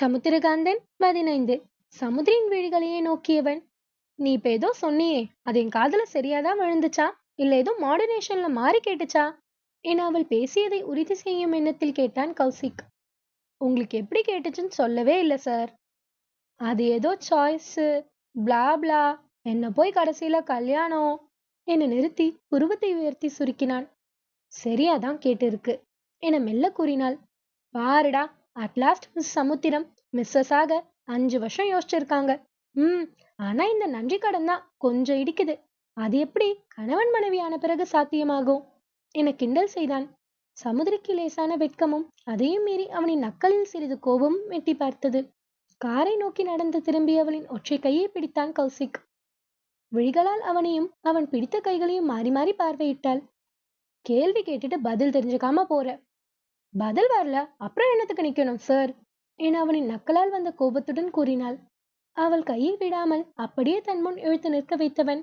சமுத்திரகாந்தன் பதினைந்து. சமுதிரின் விழிகளையே நோக்கியவன். நீ இப்ப ஏதோ சொன்னியே அது என் காதல சரியாதான் விழுந்துச்சா? இல்ல ஏதோ மாடுலேஷன்ல மாறி கேட்டுச்சா? என அவள் பேசியதை உறுதி செய்யும் எண்ணத்தில் கேட்டான் கௌசிக். உங்களுக்கு எப்படி கேட்டுச்சுன்னு சொல்லவே இல்லை சார். அது ஏதோ சாய்ஸ் பிளா பிளா என்ன போய் கடைசியில கல்யாணம்? என்னை நிறுத்தி புருவத்தை உயர்த்தி சுருக்கினான். சரியாதான் கேட்டிருக்கு என மெல்ல கூறினாள். பாருடா அட்லாஸ்ட் மிஸ் சமுத்திரம் மிஸ்ஸஸ் ஆக அஞ்சு வருஷம் யோசிச்சிருக்காங்க. ம் ஆனா இந்த நன்றி கடன் தான் கொஞ்சம் இடிக்குது. அது எப்படி கணவன் மனைவியான பிறகு சாத்தியமாகும்? என கிண்டல் செய்தான். சமுதிரிக்கு லேசான வெட்கமும் அதையும் மீறி அவனின் நக்கலில் சிறிது கோபமும் எட்டி பார்த்தது. காரை நோக்கி நடந்து திரும்பிய அவளின் ஒற்றை கையை பிடித்தான் கௌசிக். விழிகளால் அவனையும் அவன் பிடித்த கைகளையும் மாறி மாறி பார்வையிட்டாள். கேள்வி கேட்டுட்டு பதில் தெரிஞ்சுக்காம போற. பதில் வரல. அப்புறம் என்னத்துக்கு நிக்கணும் சார் என அவனின் நக்கலால் வந்த கோபத்துடன் கூறினாள். அவள் கையை விடாமல் அப்படியே தன் முன் இழுத்து நிற்க வைத்தவன்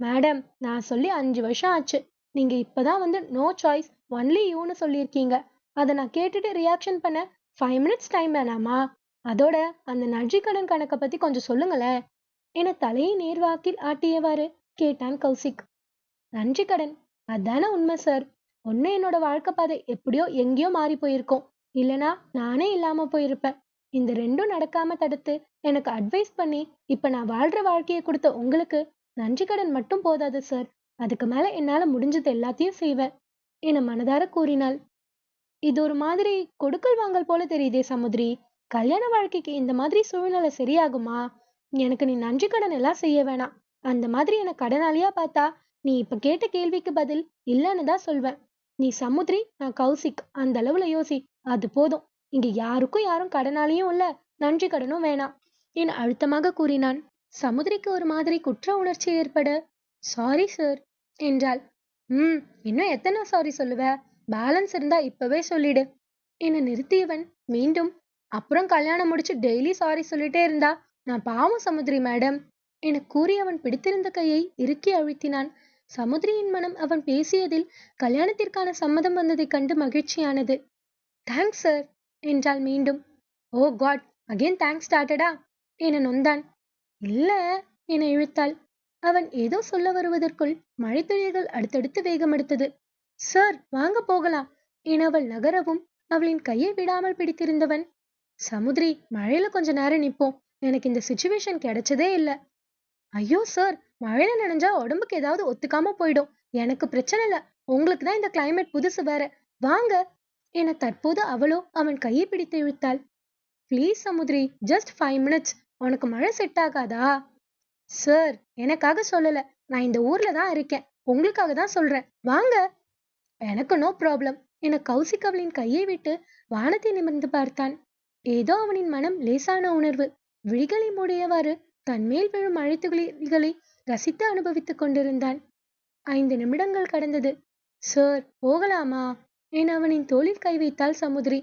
மேடம் நான் சொல்லி அஞ்சு வருஷம் ஆச்சு. நீங்க இப்பதான் வந்து நோ சாய்ஸ் ஒன்லி யூன்னு சொல்லியிருக்கீங்க. அதை நான் கேட்டுட்டு ரியாக்ஷன் பண்ண ஃபைவ் மினிட்ஸ் டைம் வேணாமா? அதோட அந்த நன்றி கடன் கணக்கை பத்தி கொஞ்சம் சொல்லுங்களேன் என தலையை நேர்வாக்கில் ஆட்டியவாறு கேட்டான் கௌசிக். நன்றி கடன் அதானே உண்மை சார் ஒன்று என்னோட வாழ்க்கை பாதை எப்படியோ எங்கேயோ மாறி போயிருக்கோம். இல்லனா நானே இல்லாம போயிருப்பேன். இந்த ரெண்டும் நடக்காம தடுத்து எனக்கு அட்வைஸ் பண்ணி இப்ப நான் வாழ்ற வாழ்க்கையை கொடுத்த உங்களுக்கு நன்றி கடன் மட்டும் போதாது சார் அதுக்கு மேல என்னால முடிஞ்சது எல்லாத்தையும் செய்வேன் என மனதார கூறினாள். இது ஒரு மாதிரி கொடுக்கல் வாங்கல் போல தெரியுதே சமுதிரி. கல்யாண வாழ்க்கைக்கு இந்த மாதிரி சூழ்நிலை சரியாகுமா? எனக்கு நீ நன்றி கடன் எல்லாம் செய்ய வேணாம். அந்த மாதிரி என்னை கடனாளியா பார்த்தா நீ இப்ப கேட்ட கேள்விக்கு பதில் இல்லைன்னு தான் சொல்வேன். நீ சமுத்திரி நான் கௌசிக். அந்த அளவுல யோசி. அது போதும். இங்க யாருக்கும் யாரும் கடனாளியும் இல்ல. நன்றி கடனும் வேணாம். என அழுத்தமாக கூறினான். சமுதிரிக்கு ஒரு மாதிரி குற்ற உணர்ச்சி ஏற்பட சாரி சார் என்றாள். ம் இன்னும் எத்தனை சாரி சொல்லுவ? பேலன்ஸ் இருந்தா இப்பவே சொல்லிடு என நிறுத்தியவன் மீண்டும் அப்புறம் கல்யாணம் முடிச்சு டெய்லி சாரி சொல்லிட்டே இருந்தா நான் பாவம் சமுத்திரி மேடம் என கூறி அவன் பிடித்திருந்த கையை இறுக்கி அழுத்தினான். சமுத்திரியின் மனம் அவன் பேசியதில் கல்யாணத்திற்கான சம்மதம் வந்ததைக் கண்டு மகிழ்ச்சியானது. தேங்க்ஸ் சார் என்றாள் மீண்டும். ஓ காட் அகெயின் தேங்க்ஸ் ஸ்டார்டடா என நொந்தான். இல்ல என இழுத்தாள். அவன் ஏதோ சொல்ல வருவதற்குள் மழைத்துளிகள் அடுத்தடுத்து வேகமெடுத்தது சார் வாங்க போகலாம் என அவள் நகரவும் அவளின் கையை விடாமல் பிடித்திருந்தவன். சமுதிரி மழையில கொஞ்ச நேரம் நிப்போம். எனக்கு இந்த சுச்சுவேஷன் கிடைச்சதே இல்ல. ஐயோ சார் மழையில நனைஞ்சா உடம்புக்கு ஏதாவது ஒத்துக்காம போயிடும். எனக்கு பிரச்சனை இல்ல. உங்களுக்கு தான் இந்த கிளைமேட் புதுசு வேற. வாங்க. என தற்போது அவளோ அவன் கையை பிடித்து இழுத்தாள். Please Samudhiri just five minutes உனக்கு மழை செட் ஆகாதா? சார் எனக்காக சொல்லல. நான் இந்த ஊர்ல தான் இருக்கேன். உங்களுக்காக தான் சொல்றேன். வாங்க. எனக்கு நோ ப்ராப்ளம் என கௌசிக் அவளின் கையை விட்டு வானத்தை நிமிர்ந்து பார்த்தான். ஏதோ அவனின் மனம் லேசான உணர்வு. விழிகளை மூடியவாறு தன்மேல் விழும் மழைத்துளிகளை ரசித்து அனுபவித்துக் கொண்டிருந்தான். ஐந்து நிமிடங்கள் கடந்தது. சார் போகலாமா? என அவனின் தோளில் கை வைத்தாள் சமுதிரி.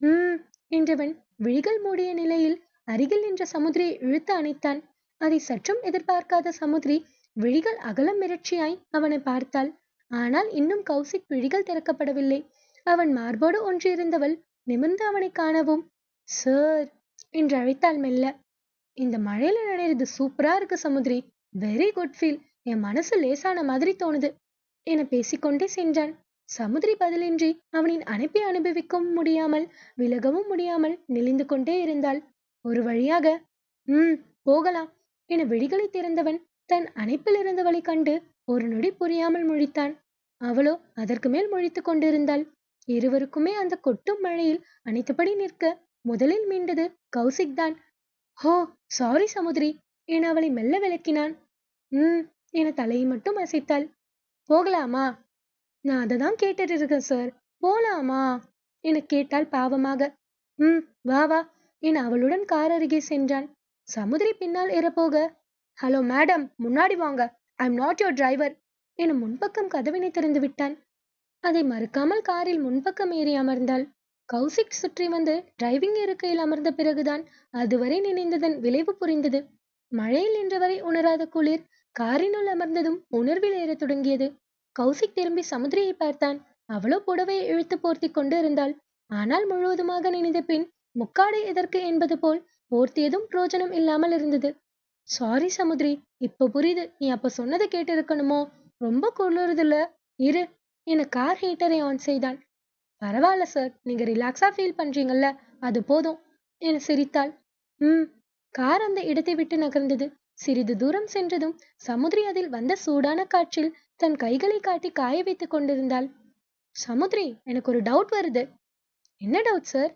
ம் என்றவன் விழிகள் மூடிய நிலையில் அருகில் நின்ற சமுதிரியை இழுத்து அணைத்தான். அதை சற்றும் எதிர்பார்க்காத சமுதிரி விழிகள் அகலம் மிரட்சியாய் அவனை பார்த்தாள். ஆனால் இன்னும் கௌசிக் விழிகள் திறக்கப்படவில்லை. அவன் மார்போடு ஒன்றியிருந்தவள் நிமிர்ந்து அவனை காணவும். சார் என்று அழைத்தாள் மெல்ல. இந்த மழையில நனையிறது சூப்பரா இருக்கு சமுதிரி. வெரி குட் ஃபீல் என் மனசு லேசான மாதிரி தோணுது. என பேசிக்கொண்டே சென்றான். சமுதிரி பதிலின்றி அவனின் அனுப்பி அனுபவிக்கவும் முடியாமல் விலகவும் முடியாமல் நெளிந்து கொண்டே இருந்தாள். ஒரு வழியாக ம் போகலாம் என விழிகளை திறந்தவன் தன் அணைப்பில் இருந்தவளை கண்டு ஒரு நொடி புரியாமல் முழித்தான். அவளோ அதற்கு மேல் முழித்துக் கொண்டிருந்தாள். இருவருக்குமே அந்த கொட்டும் மழையில் அனைத்துபடி நிற்க முதலில் மீண்டது கௌசிக் தான். ஹோ சாரி சமுதிரி என அவளை மெல்ல விளக்கினான். ம் என தலையை மட்டும் அசைத்தாள். போகலாமா? நான் அதை தான் கேட்டுட்டு இருக்கேன் சார். போலாமா? என கேட்டாள் பாவமாக. ம் வா வா என அவளுடன் கார் அருகே சென்றான் சமுதிரி பின்னால் ஏறப்போக ஹலோ மேடம் முன்னாடி வாங்க. I am not your driver என முன்பக்கம் கதவினை திறந்து விட்டான். அதை மறுக்காமல் காரில் முன்பக்கம் ஏறி அமர்ந்தாள். கௌசிக் சுற்றி வந்து டிரைவிங் இருக்கையில் அமர்ந்த பிறகுதான் அதுவரை நினைந்ததன் விளைவு புரிந்தது. மழையில் நின்றவரை உணராத குளிர் காரினுள் அமர்ந்ததும் உணர்வில் ஏறத் தொடங்கியது. கௌசிக் திரும்பி சமுதிரியை பார்த்தான். அவளோ புடவையை இழுத்து போர்த்தி கொண்டு இருந்தாள் ஆனால் முழுவதுமாக நினைந்த பின் முக்காடு எதற்கு என்பது போல் போர்த்தியதும் பிரோஜனம் இல்லாமல் இருந்தது. சாரி சமுத்ரி இப்ப புரியுது. நீ அப்ப சொன்னதை கேட்டு இருக்கணுமோ ரொம்ப குளிருதுல இரு. என கார் ஹீட்டரை ஆன் செய்தான். பரவாயில்ல சார் நீங்க ரிலாக்ஸா ஃபீல் பண்றீங்கல்ல. அது போதும் என சிரித்தாள். ம். கார் அந்த இடத்தை விட்டு நகர்ந்தது. சிறிது தூரம் சென்றதும் சமுத்திரி அதில் வந்த சூடான காற்றில் தன் கைகளை காட்டி காய வைத்துக் கொண்டிருந்தாள். சமுத்ரி எனக்கு ஒரு டவுட் வருது. என்ன டவுட் சார்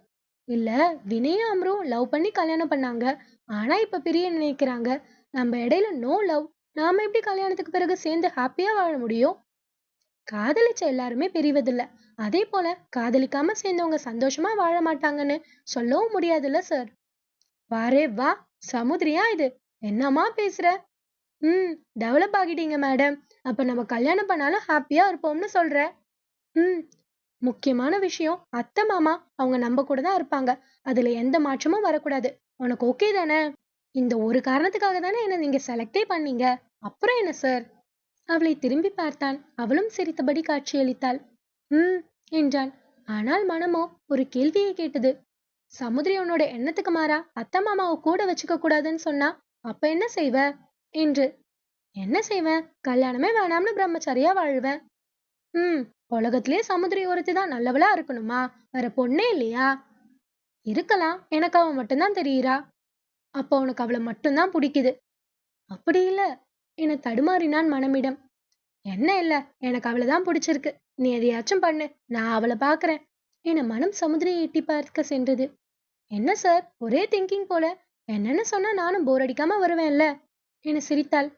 இல்ல வினயும் அம்ரும் லவ் பண்ணி கல்யாணம் பண்ணாங்க. ஆனா இப்ப பிரிய நினைக்கிறாங்க. நம்ம இடையில நோ லவ் நாம எப்படி கல்யாணத்துக்கு பிறகு சேர்ந்து ஹாப்பியா வாழ முடியும்? காதலிச்ச எல்லாருமே பிரிவதில்ல. அதே போல காதலிக்காம சேர்ந்தவங்க சந்தோஷமா வாழ மாட்டாங்கன்னு சொல்லவும் முடியாதுல்ல சார் வாரே வா. சமுத்திரியா இது? என்னம்மா பேசுற? ம் டெவலப் ஆகிட்டீங்க மேடம் அப்ப நம்ம கல்யாணம் பண்ணாலும் ஹாப்பியா இருப்போம்னு சொல்ற. ம் முக்கியமான விஷயம் அத்தை மாமா அவங்க நம்ம கூட தான் இருப்பாங்க. அதுல எந்த மாற்றமும் வரக்கூடாது. உனக்கு ஓகே தானே? இந்த ஒரு காரணத்துக்காக தானே என்ன நீங்க செலக்டே பண்ணீங்க. அப்புறம் என்ன சார் அவளை திரும்பி பார்த்தான். அவளும் சிரித்தபடி காட்சியளித்தாள் ம் என்றான். ஆனால் மனமோ ஒரு கேள்வியை கேட்டது. சமுதிரி உன்னோட எண்ணத்துக்கு மாறா? அத்தை மாமாவை கூட வச்சுக்க கூடாதுன்னு சொன்னா? அப்ப என்ன செய்வ? என்று என்ன செய்வேன் கல்யாணமே வேணாம்னு பிரம்மச்சாரியா வாழ்வேன் ம் உலகத்திலே சமுதிரி ஒருத்தி தான் நல்லவளா இருக்கணுமா? வேற பொண்ணே இல்லையா? இருக்கலாம். எனக்கு அவ மட்டும்தான் தெரியுறா. அப்போ உனக்கு அவளை மட்டும்தான் பிடிக்குது. அப்படி இல்ல. என தடுமாறினான் மனமிடம். என்ன இல்ல. எனக்கு அவளை தான் பிடிச்சிருக்கு. நீ எதையாச்சும் பண்ணு. நான் அவளை பாக்குறேன். என மனம் சமுதிரியை எட்டி பார்க்க சென்றது. என்ன சார் ஒரே திங்கிங் போல என்னன்னு சொன்னா நானும் போர் அடிக்காம வருவேன்ல. என சிரித்தாள்.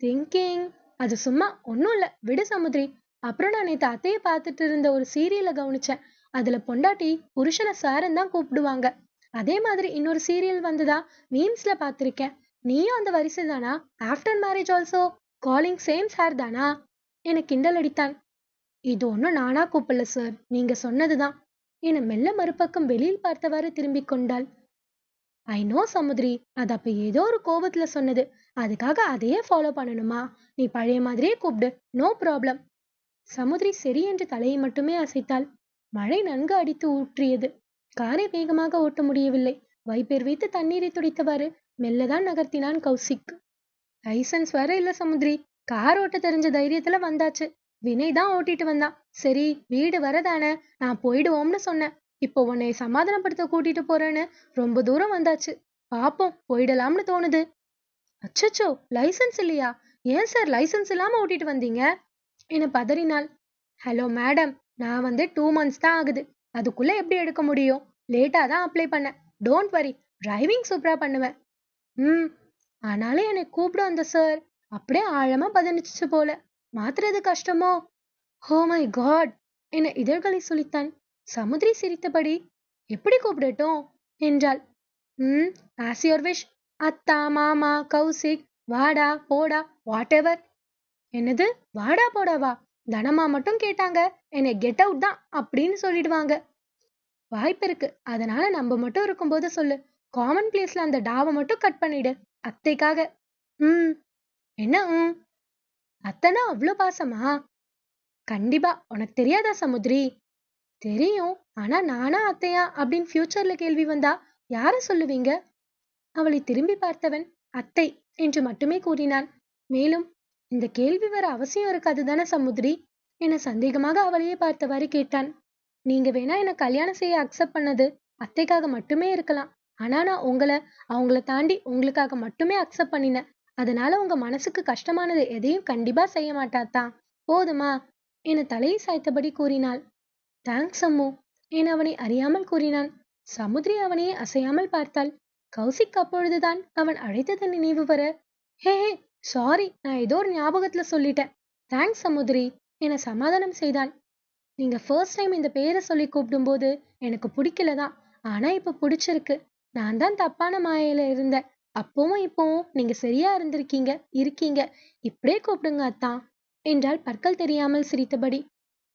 திங்கிங் அது சும்மா ஒன்றும் இல்லை. விடு சமுத்திரி அப்புறம் நான் நேற்று அத்தையை பார்த்துட்டு இருந்த ஒரு சீரியலை கவனிச்சேன். அதுல பொண்டாட்டி புருஷனை சாரன் தான் கூப்பிடுவாங்க. அதே மாதிரி இன்னொரு சீரியல் வந்ததா? மீம்ஸ்ல பார்த்துருக்கேன். நீயும் அந்த வரிசை தானா? After marriage also calling same sir தானா? என கிண்டல் அடித்தான் இது ஒன்றும் நானா கூப்பிடல சார் நீங்க சொன்னதுதான். என மெல்ல மறுபக்கம் வெளியில் பார்த்தவாறு திரும்பிக் கொண்டாள். I know Samudhri. அது அப்ப ஏதோ ஒரு கோபத்துல சொன்னது. அதுக்காக அதையே ஃபாலோ பண்ணணுமா? நீ பழைய மாதிரியே கூப்பிடு. நோ ப்ராப்ளம் சமுத்ரி சரி என்று தலையை மட்டுமே அசைத்தாள். மழை நன்கு அடித்து ஊற்றியது. காரை வேகமாக ஓட்ட முடியவில்லை. வைப்பேர் வைத்து தண்ணீரை துடைத்தவாறு மெல்லதான் நகர்த்தினான் கௌசிக். லைசன்ஸ் வேற இல்ல சமுத்ரி. கார் ஓட்ட தெரிஞ்ச தைரியத்துல வந்தாச்சு. வினய் தான் ஓட்டிட்டு வந்தான் சரி வீடு வரதானே? நான் போயிடுவோம்னு சொன்னேன். இப்போ உன்னை சமாதானப்படுத்த கூட்டிட்டு போறேன்னு ரொம்ப தூரம் வந்தாச்சு. பாப்போம் போயிடலாம்னு தோணுது. அச்சச்சோ லைசன்ஸ் இல்லையா? ஏன் சார் லைசன்ஸ் இல்லாம ஓட்டிட்டு வந்தீங்க? என பதறினாள். ஹலோ மேடம் நான் வந்து டூ மந்த்ஸ் தான் ஆகுது. அதுக்குள்ள எப்படி எடுக்க முடியும்? லேட்டா தான் அப்ளை பண்ணேன். டோன்ட் வரி டிரைவிங் சூப்பரா பண்ணுவேன். ம் ஆனாலும் என்னை கூப்பிட அந்த சார் அப்படியே ஆழமா பதினிச்சு போல. மாத்துறது கஷ்டமோ? ஹோ மை காட் என இதழ்களை சொல்லித்தான். சமுத்திரி சிரித்தபடி எப்படி கூப்பிடட்டும்? என்றாள். ம் ஆஸ் யுவர் விஷ் அத்தா மாமா கௌசிக் வாடா போடா வாட் எவர் என்னது? வாடா போடாவா? தனமா மட்டும் கேட்டாங்க. என்னை கெட் அவுட் தான் அப்படின்னு சொல்லிடுவாங்க. வாய்ப்பு இருக்கு. அதனால நம்ம மட்டும் இருக்கும்போது சொல்லு. காமன் பிளேஸ்ல அந்த டாவை மட்டும் கட் பண்ணிடு. அத்தைக்காக. ம். என்ன ம்? அத்தைனா அவ்வளோ பாசமா? கண்டிப்பா. உனக்கு தெரியாதா சமுத்ரி? தெரியும். ஆனா நானா அத்தையா? அப்படின்னு ஃபியூச்சர்ல கேள்வி வந்தா யார சொல்லுவீங்க? அவளை திரும்பி பார்த்தவன் அத்தை என்று மட்டுமே கூறினான். மேலும் இந்த கேள்வி வர அவசியம் இருக்காது தானே சமுத்ரி? என சந்தேகமாக அவளையே பார்த்தவாறு கேட்டான். நீங்க வேணா என்ன கல்யாணம் செய்ய அக்செப்ட் பண்ணது அத்தைக்காக மட்டுமே இருக்கலாம். ஆனா நான் உங்களை அவங்கள தாண்டி உங்களுக்காக மட்டுமே அக்செப்ட் பண்ணினேன். அதனால உங்க மனசுக்கு கஷ்டமானது எதையும் கண்டிப்பா செய்ய மாட்டாத்தான் போதுமா? என தலையை சாய்த்தபடி கூறினாள். தேங்க்ஸ் அம்மு என அவனை அறியாமல் கூறினான். சமுத்ரி அவனையே அசையாமல் பார்த்தாள். கௌசிக் அப்பொழுதுதான் அவன் அழைத்தது நினைவு வர ஹே ஹே சாரி நான் ஏதோ ஒரு ஞாபகத்துல சொல்லிட்டேன். தேங்க்ஸ் சமுதிரி என சமாதானம் செய்தான் நீங்க ஃபர்ஸ்ட் டைம் இந்த பேரை சொல்லி கூப்பிடும்போது எனக்கு பிடிக்கல தான். ஆனா இப்ப பிடிச்சிருக்கு. நான் தான் தப்பான மாயையில இருந்தேன். அப்பவும் இப்பவும் நீங்க சரியா இருந்திருக்கீங்க இருக்கீங்க. இப்படியே கூப்பிடுங்க அத்தான் என்றால் பற்கள் தெரியாமல் சிரித்தபடி.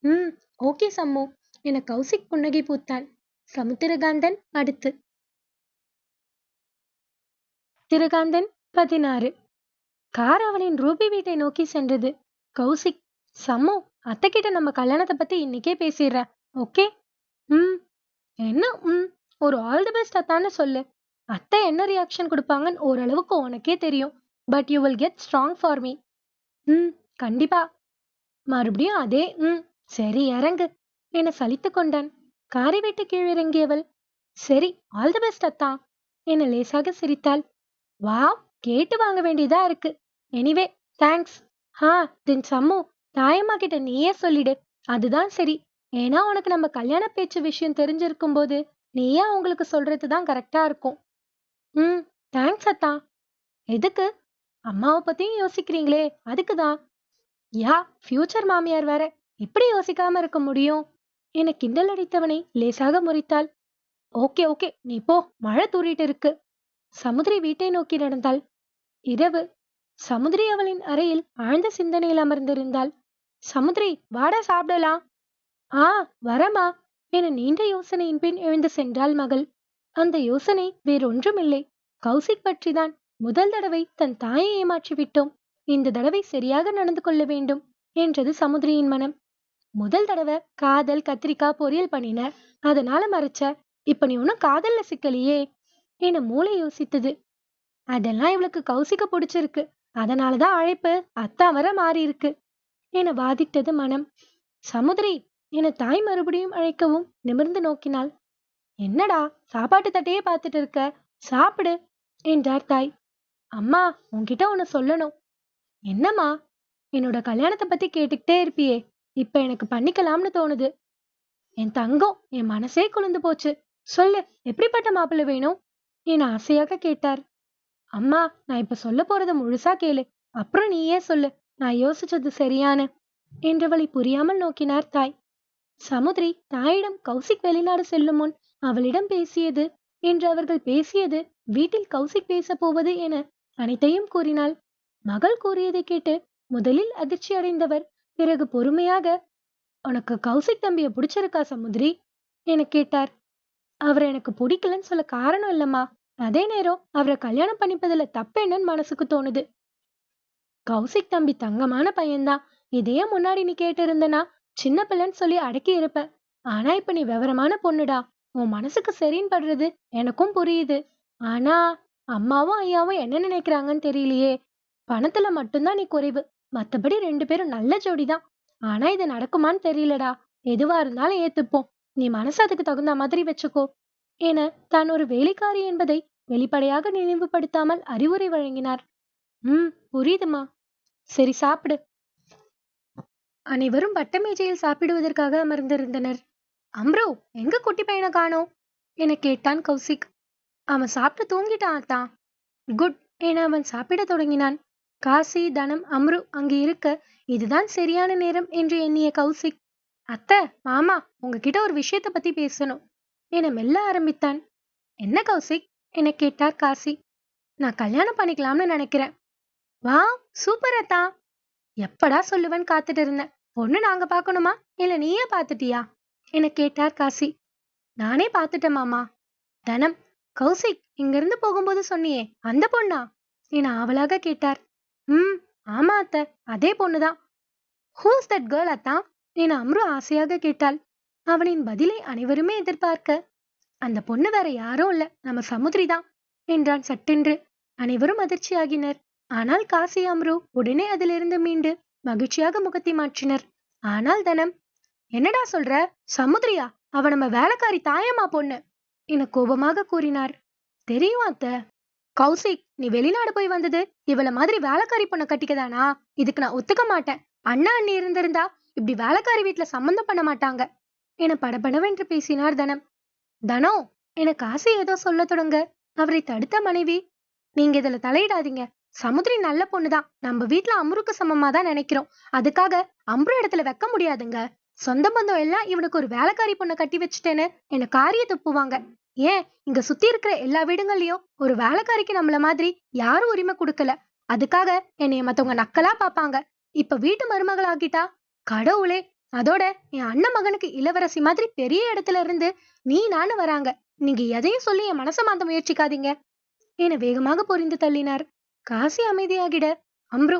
ம் ஓகே சம்மு. என கௌசிக் புன்னகை பூத்தான் சமுத்திரகாந்தன் அடுத்து. திருகாந்தன் பதினாறு. கார் அவனின் ரூபி வீட்டை நோக்கி சென்றது. கௌசிக் சம்மு அத்தை கிட்ட நம்ம கல்யாணத்தை பத்தி இன்னைக்கே பேசிடுறேன் ஓகே? ம் என்ன ம் ஒரு ஆல் தி பெஸ்ட் அத்தான்னு சொல்லு. அத்தை என்ன ரியாக்ஷன் கொடுப்பாங்கன்னு ஓரளவுக்கு உனக்கே தெரியும். But you will get strong for me ம் கண்டிப்பா. மறுபடியும் அதே ம் சரி இறங்கு. என சலித்து கொண்டான். காரை விட்டு கீழிறங்கியவள் சரி ஆல் தி பெஸ்ட் அத்தா என லேசாக சிரித்தாள். வா கேட்டு வாங்க வேண்டியதா இருக்கு. எனிவே தேங்க்ஸ் ஹா தென் சம்மு தாயம்மா கிட்ட நீயே சொல்லிடு. அதுதான் சரி. ஏன்னா உனக்கு நம்ம கல்யாண பேச்சு விஷயம் தெரிஞ்சிருக்கும் போது நீயே அவங்களுக்கு சொல்றது தான் கரெக்டா இருக்கும். ம் தேங்க்ஸ் அத்தா. எதுக்கு? அம்மாவை பத்தியும் யோசிக்கிறீங்களே அதுக்குதான். யா ஃபியூச்சர் மாமியார் வேற. எப்படி யோசிக்காம இருக்க முடியும்? என கிண்டல் அடித்தவனை லேசாக முறித்தாள். ஓகே ஓகே நீ போ மழை தூறிட்டு இருக்கு. சமுதிரி வீட்டை நோக்கி நடந்தாள். இரவு. சமுதிரி அவளின் அறையில் ஆழ்ந்த சிந்தனையில் அமர்ந்திருந்தாள். சமுதிரி வாடா சாப்பிடலாம். ஆ வரமா என நீண்ட யோசனையின் பின் எழுந்து சென்றாள் மகள். அந்த யோசனை வேறொன்றுமில்லை. கௌசிக் பற்றிதான். முதல் தடவை தன் தாயை ஏமாற்றி விட்டோம் இந்த தடவை சரியாக நடந்து கொள்ள வேண்டும் என்றது சமுதிரியின் மனம். முதல் தடவை காதல் கத்திரிக்காய் பொரியல் பண்ணின. அதனால மறைச்ச. இப்ப நீ ஒன்னும் காதல்ல சிக்கலையே. என மூளை யோசித்தது. அதெல்லாம் இவளுக்கு கௌசிக்க பிடிச்சிருக்கு. அதனாலதான் அழைப்பு. அத்தா வர மாறி இருக்கு. என வாதிட்டது மனம். சமுதிரி என தாய் மறுபடியும் அழைக்கவும் நிமிர்ந்து நோக்கினாள். என்னடா சாப்பாட்டு தட்டையே பார்த்துட்டு இருக்க. சாப்பிடு என்றார் தாய். அம்மா உன்கிட்ட ஒன்னு சொல்லணும். என்னம்மா என்னோட கல்யாணத்தை பத்தி கேட்டுக்கிட்டே இருப்பியே. இப்ப எனக்கு பண்ணிக்கலாம்னு தோணுது. என் தங்கம் என் மனசே குளிர்ந்து போச்சு. சொல்லு எப்படிப்பட்ட மாப்பிள்ளை வேணும்? என ஆசையாக கேட்டார். அம்மா நான் இப்ப சொல்ல போறத முழுசா கேளு. அப்புறம் நீயே சொல்லு. நான் யோசிச்சது சரியான என்றவளை புரியாமல் நோக்கினார் தாய். சமுதிரி தாயிடம் கௌசிக் வெளிநாடு செல்லும் முன் அவளிடம் பேசியது என்று அவர்கள் பேசியது வீட்டில் கௌசிக் பேசப் போவது என அனைத்தையும் கூறினாள். மகள் கூறியதை கேட்டு முதலில் அதிர்ச்சி அடைந்தவர் பிறகு பொறுமையாக உனக்கு கௌசிக் தம்பிய பிடிச்சிருக்கா சமுதிரி? என கேட்டார். அவரை எனக்கு பிடிக்கலன்னு சொல்ல காரணம் இல்லம்மா. அதே நேரம் அவரை கல்யாணம் பண்ணிப்பதுல தப்பு என்னன்னு மனசுக்கு தோணுது. கௌசிக் தம்பி தங்கமான பையன்தான். இதையே முன்னாடி நீ கேட்டு இருந்தனா சின்ன பிள்ளைன்னு சொல்லி அடக்கி இருப்ப. ஆனா இப்ப நீ விவரமான பொண்ணுடா. உன் மனசுக்கு சரின்னு படுறது எனக்கும் புரியுது. ஆனா அம்மாவும் ஐயாவும் என்ன நினைக்கிறாங்கன்னு தெரியலையே. பணத்துல மட்டும்தான் நீ குறைவு. மத்தபடி ரெண்டு பேரும் நல்ல ஜோடிதான். ஆனா இது நடக்குமான்னு தெரியலடா. எதுவா இருந்தாலும் ஏத்துப்போம். நீ மனசு அதுக்கு தகுந்த மாதிரி வச்சுக்கோ. என தான் ஒரு வேலைக்காரி என்பதை வெளிப்படையாக நினைவுபடுத்தாமல் அறிவுரை வழங்கினார். ம் புரியுதுமா. சரி சாப்பிடு. அனைவரும் வட்டமேஜையில் சாப்பிடுவதற்காக அமர்ந்திருந்தனர். அம்ரோ எங்க குட்டி பையனை காணோம்? என கேட்டான் கௌசிக். அவன் சாப்பிட்டு தூங்கிட்டான் தான். குட் என அவன் சாப்பிட தொடங்கினான். காசி தனம் அம்ரு அங்கு இருக்க இதுதான் சரியான நேரம் என்று எண்ணிய கௌசிக். அத்தை மாமா உங்ககிட்ட ஒரு விஷயத்த பத்தி பேசணும். என மெல்ல ஆரம்பித்தான். என்ன கௌசிக்? என கேட்டார் காசி. நான் கல்யாணம் பண்ணிக்கலாம்னு நினைக்கிறேன். வா சூப்பர் அத்தா. எப்படா சொல்லுவன் காத்துட்டு இருந்தேன் பொண்ணு நாங்க பார்க்கணுமா இல்ல நீயே பார்த்துட்டியா என கேட்டார் காசி. நானே பார்த்துட்டேன் மாமா. தனம் கௌசிக் இங்கிருந்து போகும்போது சொன்னியே அந்த பொண்ணா? என ஆவலாக கேட்டார். ம் ஆமா அத்த. அதே பொண்ணுதான். ஹூஸ் தட் கேர்ள் அத்தா? என அம்ரு ஆசையாக கேட்டாள். அவனின் பதிலை அனைவருமே எதிர்பார்க்க அந்த பொண்ணு வேற யாரும் இல்ல நம்ம சமுதிரி தான் என்றான் சட்டென்று. அனைவரும் அதிர்ச்சியாகினர். ஆனால் காசி அம்ரு உடனே அதிலிருந்து மீண்டு மகிழ்ச்சியாக முகத்தை மாற்றினர். ஆனால் தனம் என்னடா சொல்ற? சமுத்திரியா அவ நம்ம வேலைக்காரி தாயம்மா பொண்ணு! என கோபமாக கூறினார். தெரியும் அத்த. கௌசிக் நீ வெளிநாடு போய் வந்தது? இவள மாதிரி வேலைக்காரி பொண்ணை கட்டிக்கதானா? இதுக்கு நான் ஒத்துக்க மாட்டேன். அண்ணா அண்ணி இருந்திருந்தா இப்படி வேலைக்காரி வீட்டுல சம்மந்தம் பண்ண மாட்டாங்க. என படபடவென்று பேசினார் தனம். தனோ என காசி ஏதோ சொல்ல தொடங்க. அவரை தடுத்த மனைவி நீங்க இதுல தலையிடாதீங்க. சமுதிரி நல்ல பொண்ணுதான். நம்ம வீட்டுல அம்ருக்கு சமமா தான் நினைக்கிறோம். அதுக்காக அம்ரு இடத்துல வைக்க முடியாதுங்க. சொந்த பந்தம் எல்லாம் இவனுக்கு ஒரு வேலைக்காரி பொண்ணை கட்டி வச்சுட்டேன்னு என்ன காரிய துப்புவாங்க. ஏன்? இங்க சுத்தி இருக்கிற எல்லா வீடுங்கள்லயும் ஒரு வேலைக்காரிக்கு நம்மள மாதிரி யாரும் உரிமை கொடுக்கல. அதுக்காக என்னைய மத்தவங்க நக்கலா பாப்பாங்க. இப்ப வீட்டு மருமகள் ஆகிட்டா கடவுளே! அதோட என் அண்ணன் மகனுக்கு இளவரசி மாதிரி பெரிய இடத்துல இருந்து நீ நானு வராங்க. நீங்க எதையும் சொல்லி என் மனசை மாத்த முயற்சிக்காதீங்க. என வேகமாக புரிந்து தள்ளினார். காசி அமைதியாகிட. அம்ரு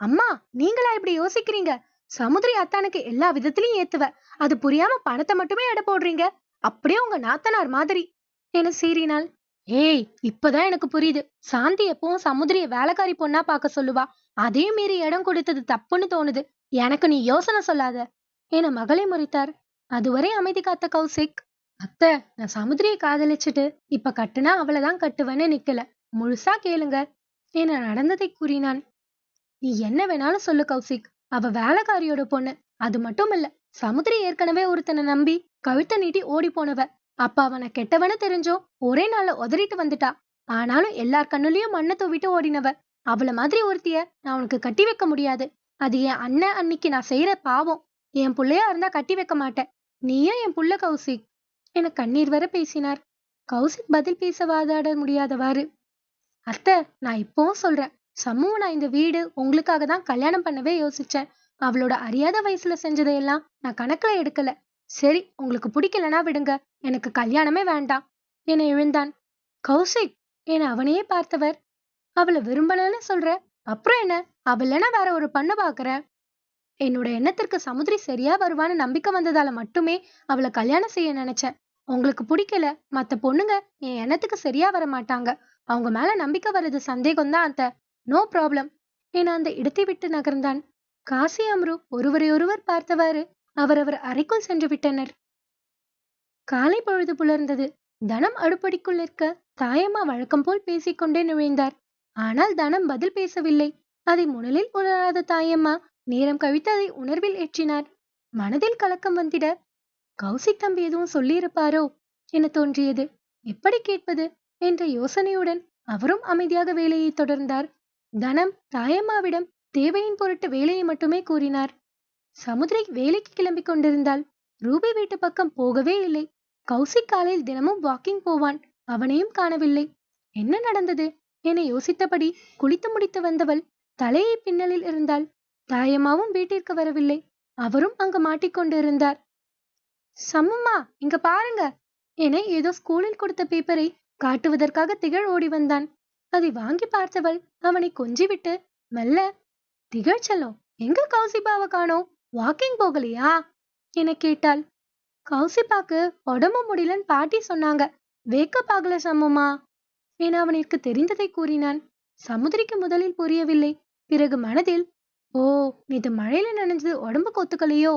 அம்மா நீங்களா இப்படி யோசிக்கிறீங்க? சமுதிரி அத்தானுக்கு எல்லா விதத்திலயும் ஏத்துவ. அது புரியாம பணத்தை மட்டுமே எடை போடுறீங்க. அப்படியே உங்க நாத்தனார் மாதிரி. என சீறினாள்? ஏய் இப்பதான் எனக்கு புரியுது. சாந்தி எப்பவும் சமுதிரிய வேலைக்காரி பொண்ணா பார்க்க சொல்லுவா. அதையும் மீறி இடம் கொடுத்தது தப்புன்னு தோணுது. எனக்கு நீ யோசனை சொல்லாத. என மகளை முறைத்தார்? அதுவரை அமைதி காத்த கௌசிக். அத்தை நான் சமுதிரியை காதலிச்சுட்டு இப்ப கட்டுனா அவளைதான் கட்டுவேன்னு நிக்கல. முழுசா கேளுங்க. என நடந்ததை கூறினான். நீ என்ன வேணாலும் சொல்லு கௌசிக். அவ வேலைக்காரியோட பொண்ணு. அது மட்டும் இல்ல சமுதிரி ஏற்கனவே ஒருத்தனை நம்பி கழுத்தை நீட்டி ஓடி போனவ. அப்ப அவனை கெட்டவன தெரிஞ்சோ ஒரே நாள்ல உதறிட்டு வந்துட்டா. ஆனாலும் எல்லார் கண்ணுலயும் மண்ணை தூவிட்டு ஓடினவ. அவள மாதிரி ஒருத்திய நான் உனக்கு கட்டி வைக்க முடியாது. அது என் அண்ணன் அன்னைக்கு நான் செய்யற பாவம். என் புள்ளையா இருந்தா கட்டி வைக்க மாட்டேன். நீயே என் புள்ள கௌசிக். என கண்ணீர் வர பேசினார். கௌசிக் பதில் பேச வாதாட முடியாதவாறு. அத்தை நான் இப்பவும் சொல்றேன். சமூகம் நான் இந்த வீடு உங்களுக்காக தான் கல்யாணம் பண்ணவே யோசிச்சேன். அவளோட அறியாத வயசுல செஞ்சதையெல்லாம் நான் கணக்குல எடுக்கல. சரி உங்களுக்கு பிடிக்கலனா விடுங்க. எனக்கு கல்யாணமே வேண்டாம். என எழுந்தான் கௌசிக் என அவனையே பார்த்தவர். அவளை விரும்பலன்னு சொல்ற. அப்புறம் என்ன? அவளனா வேற ஒரு பண்ண பாக்குற என்னோட எண்ணத்திற்கு சமுதிரி சரியா வருவான்னு நம்பிக்கை வந்ததால மட்டுமே அவளை கல்யாணம் செய்ய நினைச்சேன். உங்களுக்கு பிடிக்கல. மத்த பொண்ணுங்க என் எண்ணத்துக்கு சரியா வர மாட்டாங்க. அவங்க மேல நம்பிக்கை வர்றது சந்தேகம் தான் அந்த நோ ப்ராப்ளம். என அந்த இடத்தை விட்டு நகர்ந்தான். காசி அம்ரு ஒருவரையொருவர் பார்த்தவாறு அவரவர் அறைக்குள் சென்று விட்டனர். காலை பொழுது புலர்ந்தது. தனம் அடுப்படிக்குள் நிற்க தாயம்மா வழக்கம் போல் பேசிக்கொண்டே நுழைந்தார். ஆனால் தனம் பதில் பேசவில்லை. அதை முனலில் உணராத தாயம்மா நேரம் கழித்து அதை உணர்வில் ஏற்றினார். மனதில் கலக்கம் வந்திட கௌசிக் தம்பி எதுவும் சொல்லியிருப்பாரோ என தோன்றியது. எப்படி கேட்பது என்ற யோசனையுடன் அவரும் அமைதியாக வேலையை தொடர்ந்தார். தனம் தாயம்மாவிடம் தேவையின் பொருட்டு வேலையை மட்டுமே கூறினார். சமுதிரை வேலைக்கு கிளம்பிக் கொண்டிருந்தாள். ரூபி வீட்டு பக்கம் போகவே இல்லை. கௌசிக் காலையில் தினமும் வாக்கிங் போவான். அவனையும் காணவில்லை. என்ன நடந்தது? என யோசித்தபடி குளித்து முடித்து வந்தவள் தலையை பின்னலில் இருந்தாள். தாயம்மாவும் வீட்டிற்கு வரவில்லை. அவரும் அங்கு மாட்டிக்கொண்டிருந்தார் சம்மம்மா இங்க பாருங்க. என ஏதோ ஸ்கூலில் கொடுத்த பேப்பரை காட்டுவதற்காக திகழ் ஓடி வந்தான். அதை வாங்கி பார்த்தவள் அவனை கொஞ்சிவிட்டு மெல்ல திகழ் செல்லம் எங்க கௌசிபாவை காணோம்? வாக்கிங் போகலையா? என கேட்டாள். கௌசிப்பாக்கு உடம்பு முடியலன்னு பாட்டி சொன்னாங்க. வேக்கப் ஆகல சம்மம்மா என அவனிற்கு தெரிந்ததை கூறினான். சமுதிரிக்கு முதலில் புரியவில்லை. பிறகு மனதில் ஓ நேத்து மழையில நனைஞ்சது உடம்பு கொத்துக்கலையோ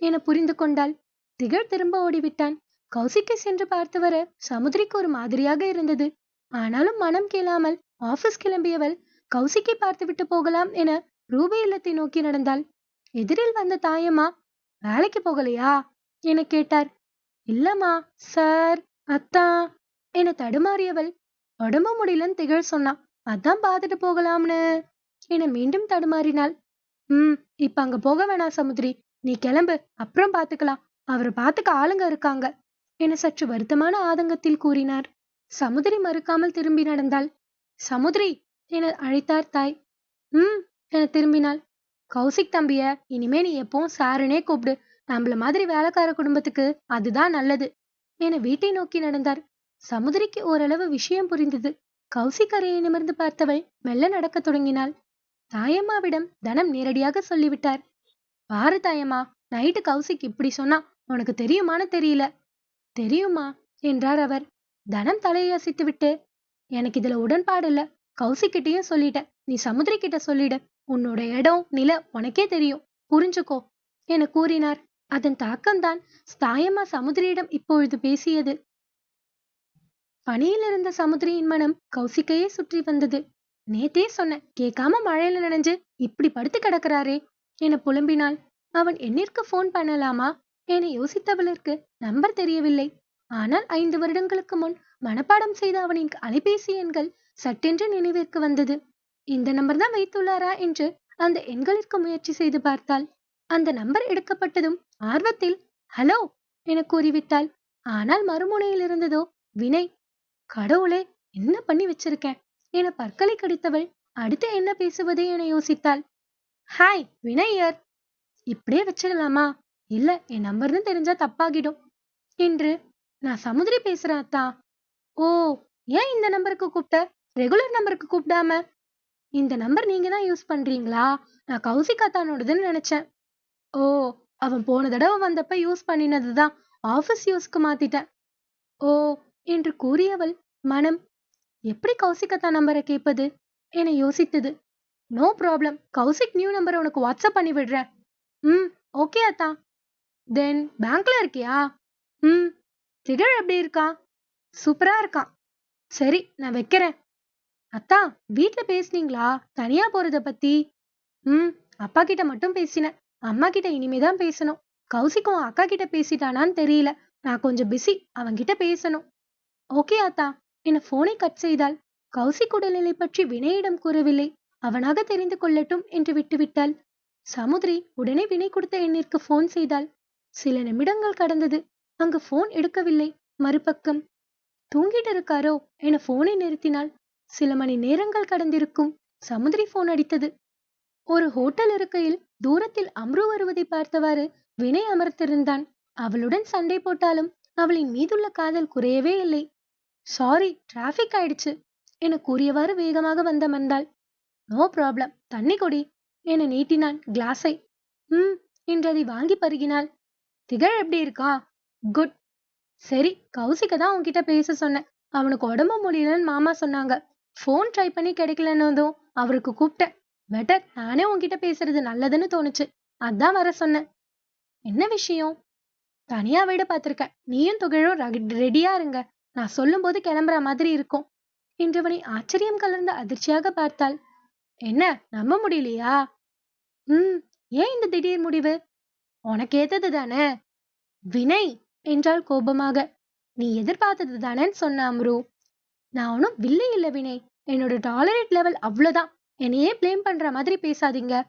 என புரிந்து கொண்டாள். திகழ் திரும்ப ஓடிவிட்டான். கௌசிக்கை சென்று பார்த்து வர சமுதிரிக்கு ஒரு மாதிரியாக இருந்தது. ஆனாலும் மனம் கேளாமல் ஆபீஸ் கிளம்பியவள் கௌசிக்கை பார்த்துவிட்டு போகலாம் என ரூபி இல்லத்தை நோக்கி நடந்தாள். எதிரில் வந்த தாயம்மா வேலைக்கு போகலையா? என கேட்டார். இல்லம்மா சார் அத்தா என தடுமாறியவள். உடம்பு முடியலன்னு திகழ் சொன்னான். அதான் பார்த்துட்டு போகலாம்னு என மீண்டும் தடுமாறினாள். ம் இப்ப அங்க போக வேணாம் சமுத்திரி நீ கிளம்பு அப்புறம் பாத்துக்கலாம். அவரை பாத்துக்க ஆளுங்க இருக்காங்க என சற்று வருத்தமான ஆதங்கத்தில் கூறினார். சமுதிரி மறுக்காமல் திரும்பி நடந்தாள். சமுதிரி என அழைத்தார் தாய். ம் என திரும்பினாள். கௌசிக் தம்பிய இனிமே நீ எப்பவும் சாருனே கூப்பிடு. நம்மள மாதிரி வேலைக்கார குடும்பத்துக்கு அதுதான் நல்லது. என வீட்டை நோக்கி நடந்தார். சமுதிரிக்கு ஓரளவு விஷயம் புரிந்தது. கௌசிக் அறையை நிமிர்ந்து பார்த்தவள் மெல்ல நடக்கத் தொடங்கினாள். தாயம்மாவிடம் தனம் நேரடியாக சொல்லிவிட்டார். பாரு தாயம்மா நைட்டு கௌசிக் இப்படி சொன்னா உனக்கு தெரியுமான்னு தெரியல. தெரியுமா? என்றார் அவர். தனம் தலையை அசைத்து விட்டு எனக்கு இதுல உடன்பாடு இல்ல. கௌசிக்கிட்டையும் சொல்லிட்டேன். நீ சமுதிரி கிட்ட சொல்லிடு. உன்னோட இடம் நில உனக்கே தெரியும். புரிஞ்சுக்கோ என கூறினார். அதன் தாக்கம்தான் ஸ்தாயமா சமுதிரியிடம் இப்பொழுது பேசியது. பணியில் இருந்த சமுதிரியின் மனம் கௌசிக்கையே சுற்றி வந்தது. நேத்தே சொன்ன கேட்காம மழையில நனைஞ்சு இப்படி படுத்து கிடக்குறாரே என புலம்பினாள். அவன் என்னிற்கு போன் பண்ணலாமா? என யோசித்தவளிற்கு நம்பர் தெரியவில்லை. ஆனால் ஐந்து வருடங்களுக்கு முன் மனப்பாடம் செய்த அவனின் அலைபேசி எண்கள் சட்டென்று நினைவிற்கு வந்தது. இந்த நம்பர் தான் வைத்துள்ளாரா என்று அந்த எண்களிற்கு முயற்சி செய்து பார்த்தாள். அந்த நம்பர் எடுக்கப்பட்டதும் ஆர்வத்தில் ஹலோ என கூறிவிட்டாள். ஆனால் மறுமுனையில் இருந்ததோ வினை? கடவுளே என்ன பண்ணி வச்சிருக்கேன்? என பற்களை கடித்தவள் அடுத்து என்ன பேசுவது? என யோசித்தாள். ஹாய் வினையர். இப்படியே வச்சிடலாமா? இல்ல என் நம்பர்னு தெரிஞ்சா தப்பாகிடும். என்று நான் சமுதிரி பேசுறேன் அத்தா. ஓ ஏன் இந்த நம்பருக்கு கூப்பிட்ட? ரெகுலர் நம்பருக்கு கூப்பிடாம? இந்த நம்பர் நீங்க தான் யூஸ் பண்றீங்களா? நான் கௌசிக் அத்தானோடதுன்னு நினைச்சேன். ஓ அவன் போன தடவை வந்தப்ப யூஸ் பண்ணினதுதான் ஆபீஸ் யூஸ்க்கு மாத்திட்டேன். ஓ என்று கூறியவள் மனம். எப்படி கௌசிகத்தா நம்பரை கேட்பது? என யோசித்தது. நோ ப்ராப்ளம் கௌசிக் நியூ நம்பரை உனக்கு வாட்ஸ்அப் பண்ணி விடுறேன். ம் ஓகே அத்தா. தென் பேங்க்ல இருக்கியா? ம் திகழ் எப்படி இருக்கா? சூப்பரா இருக்கான். சரி நான் வைக்கிறேன். அத்தா வீட்ல பேசுனீங்களா? தனியா போறத பத்தி. ம் அப்பா கிட்ட மட்டும் பேசினேன். அம்மா கிட்ட இனிமேதான் பேசணும். கௌசிக்கும் அக்கா கிட்ட பேசிட்டானான்னு தெரியல. நான் கொஞ்சம் பிஸி அவன்கிட்ட பேசணும். ஓகே அத்தா என போனை கட் செய்தாள். கௌசிக் உடல்நிலை பற்றி வினயிடம் கூறவில்லை. அவனாக தெரிந்து கொள்ளட்டும் என்று விட்டுவிட்டாள் சமுதிரி உடனே வினை கொடுத்த எண்ணிற்கு போன் செய்தாள். சில நிமிடங்கள் கடந்தது. அங்கு போன் எடுக்கவில்லை. மறுபக்கம் தூங்கிட்டு இருக்காரோ? என போனை நிறுத்தினாள். சில மணி நேரங்கள் கடந்திருக்கும். சமுதிரி போன் அடித்தது. ஒரு ஹோட்டல் இருக்கையில் தூரத்தில் அம்ரு வருவதை பார்த்தவாறு வினை அமர்த்திருந்தான் அவளுடன் சண்டை போட்டாலும் அவளின் மீதுள்ள காதல் குறையவே இல்லை. சாரி டிராஃபிக் ஆயிடுச்சு என கூறியவாறு வேகமாக வந்த மந்தாள் நோ ப்ராப்ளம் தண்ணி கொடி என நீட்டினான் கிளாஸை ம் என்றதை வாங்கி பருகினாள். திகழ் எப்படி இருக்கா? குட் சரி கௌசிக்க தான் உன்கிட்ட பேச சொன்னேன். அவனுக்கு உடம்பு முடியலன்னு மாமா சொன்னாங்க. ஃபோன் ட்ரை பண்ணி கிடைக்கலன்னதும் அவருக்கு கூப்பிட்டேன். பெட்டர் நானே உன்கிட்ட பேசுறது நல்லதுன்னு தோணுச்சு. அதான் வர சொன்னேன். என்ன விஷயம்? தனியா வீடு பார்த்துருக்க. நீயும் துகிழும் ரெடியா இருங்க. நான் சொல்லும்போது கிளம்புற மாதிரி இருக்கும். என்றவனை ஆச்சரியம் கலர்ந்த அதிர்ச்சியாக பார்த்தாள். என்ன நம்ப முடியலையா? ம் ஏன் இந்த திடீர் முடிவு? உனக்கு ஏத்தது தானே? வினை என்றாள் கோபமாக. நீ எதிர்பார்த்தது தானேன்னு சொன்ன அம்ரு. நான் ஒன்றும் வில்லை இல்லை வினை என்னோட டாலரேட் லெவல் அவ்வளோதான் என்னையே ப்ளேம் பண்ற மாதிரி பேசாதீங்க.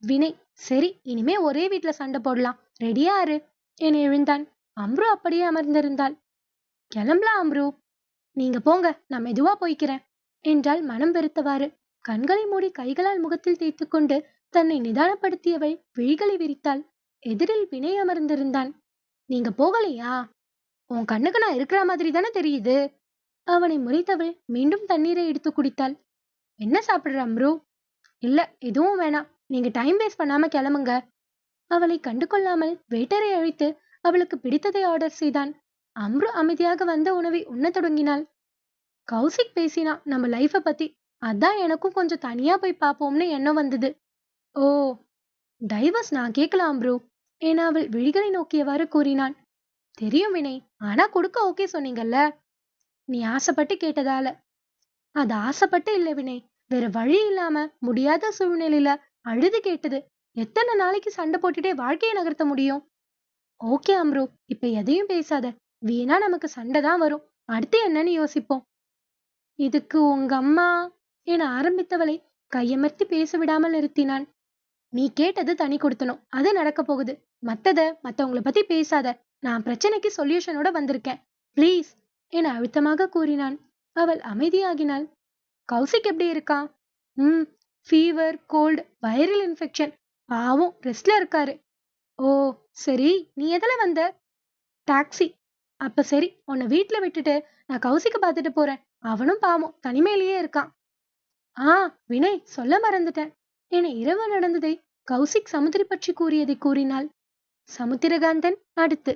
வினை சரி இனிமே ஒரே வீட்ல சண்டை போடலாம். ரெடியா இரு. என எழுந்தான். அம்ரு அப்படியே அமர்ந்திருந்தாள். கிளம்பலாம் அம்ரு? நீங்க போங்க நான் மெதுவா போய்க்கிறேன் என்றால் மனம் வெறுத்தவாறு. கண்களை மூடி கைகளால் முகத்தில் தேய்த்து கொண்டு தன்னை நிதானப்படுத்தியவள் விழிகளை விரித்தாள். எதிரில் வினை அமர்ந்திருந்தான். நீங்க போகலையா? உன் கண்ணுக்கு நான் இருக்கிற மாதிரி தானே தெரியுது? அவனை முறைத்தவள் மீண்டும் தண்ணீரை எடுத்து குடித்தாள். என்ன சாப்பிடுற அம்ரு? இல்ல எதுவும் வேணாம் நீங்க டைம் வேஸ்ட் பண்ணாம கிளம்புங்க. அவளை கண்டு கொள்ளாமல் வேட்டரை அழைத்து அவளுக்கு பிடித்ததை ஆர்டர் செய்தான். அம்ரு அமைதியாக வந்த உணவை உண்ணத் தொடங்கினாள். கௌசிக் பேசினா நம்ம லைஃப பத்தி அதான் எனக்கும் கொஞ்சம் தனியா போய் பார்ப்போம்னு எண்ணம் வந்தது. ஓ டைவர்ஸ் நான் கேட்கலாம் ப்ரோ என அவள் விழிகளை நோக்கியவாறு கூறினான் தெரியும் வினை ஆனா கொடுக்க ஓகே சொன்னீங்கல்ல? நீ ஆசைப்பட்டு கேட்டதால. அது ஆசைப்பட்டு இல்ல வினை வேற வழி இல்லாம முடியாத சூழ்நிலையில அழுது கேட்டது. எத்தனை நாளைக்கு சண்டை போட்டுட்டே வாழ்க்கையை நகர்த்த முடியும்? ஓகே அம்ரு இப்ப எதையும் பேசாத. வீணா நமக்கு சண்டை தான் வரும். அடுத்து என்னன்னு யோசிப்போம். இதுக்கு உங்க அம்மா என ஆரம்பித்தவளை கையமர்த்தி பேச விடாமல் நிறுத்தினான். நீ கேட்டது தனி கொடுத்தனும். அது நடக்க போகுது. மத்தத மத்தவங்கள பத்தி பேசாத. நான் பிரச்சனைக்கு சொல்யூஷனோட வந்திருக்கேன். ப்ளீஸ் என அழுத்தமாக கூறினான். அவள் அமைதியாகினாள். கௌசிக் எப்படி இருக்கான் ம் ஃபீவர் கோல்டு வைரல் இன்ஃபெக்ஷன் பாவம் ரெஸ்ட்ல இருக்காரு. ஓ சரி நீ எதுல வந்த? டாக்ஸி அப்ப சரி உன்னை வீட்ல விட்டுட்டு நான் கௌசிக்க பார்த்துட்டு போறேன். அவனும் பாவம் தனிமையிலேயே இருக்கான். ஆ வினய் சொல்ல மறந்துட்டேன். என இரவு நடந்ததை கௌசிக் சமுத்திரி பற்றி கூறியதை கூறினாள். சமுத்திரகாந்தன் அடுத்து.